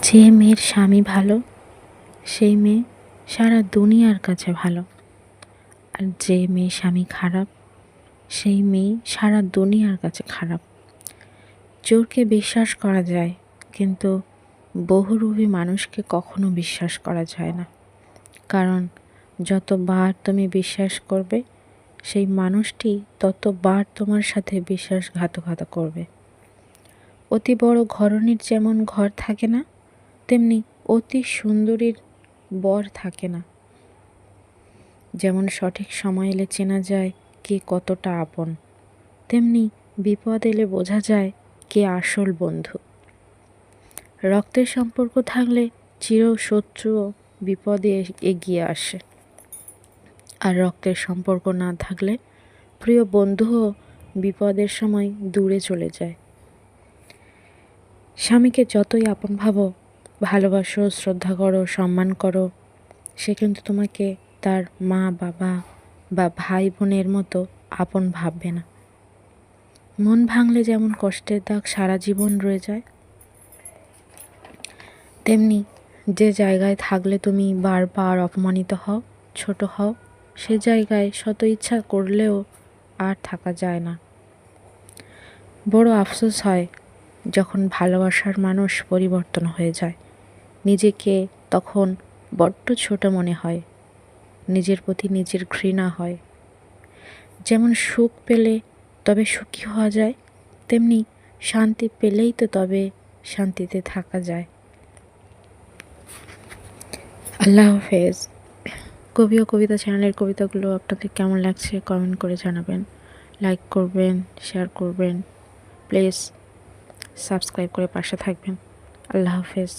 যে মেয়ের স্বামী ভালো, সেই মেয়ে সারা দুনিয়ার কাছে ভালো। আর যে মেয়ে স্বামী খারাপ, সেই মেয়ে সারা দুনিয়ার কাছে খারাপ। চোরকে বিশ্বাস করা যায়, কিন্তু বহুরূপী মানুষকে কখনো বিশ্বাস করা যায় না। কারণ যতবার তুমি বিশ্বাস করবে, সেই মানুষটি ততবার তোমার সাথে বিশ্বাসঘাতকতা করবে। অতি বড় ঘরণীর যেমন ঘর থাকে না তেমনি অতি সুন্দরীর বর থাকে না। যেমন সঠিক সময় এলে চেনা যায় কে কতটা আপন, তেমনি বিপদ এলে বোঝা যায় কে আসল বন্ধু। রক্তের সম্পর্ক থাকলে চির শত্রুও বিপদে এগিয়ে আসে। আর রক্তের সম্পর্ক না থাকলে প্রিয় বন্ধুও বিপদের সময় দূরে চলে যায়। স্বামীকে যতই আপন ভাবো ভালোবাসো, শ্রদ্ধা করো, সম্মান করো, সে কিন্তু তোমাকে তার মা, বাবা বা ভাই বোনের মতো আপন ভাববে না। মন ভাঙলে যেমন কষ্টের দাগ সারা জীবন রয়ে যায়, তেমনি যে জায়গায় থাকলে তুমি বারবার অপমানিত হও, ছোট হও, সে জায়গায় শত ইচ্ছা করলেও আর থাকা যায় না। বড় আফসোস হয় যখন ভালোবাসার মানুষ পরিবর্তন হয়ে যায়। নিজেকে তখন বড্ড ছোট মনে হয়। নিজের প্রতি নিজের ঘৃণা হয়। যেমন সুখ পেলে তবে সুখী হওয়া যায়, তেমনি শান্তি পেলেই তো তবে শান্তিতে থাকা যায়। আল্লাহ হাফেজ। কবি ও কবিতা চ্যানেলের কবিতাগুলো আপনাদের কেমন লাগছে কমেন্ট করে জানাবেন। লাইক করবেন, শেয়ার করবেন। প্লিজ সাবস্ক্রাইব করে পাশে থাকবেন। আল্লাহ হাফেজ।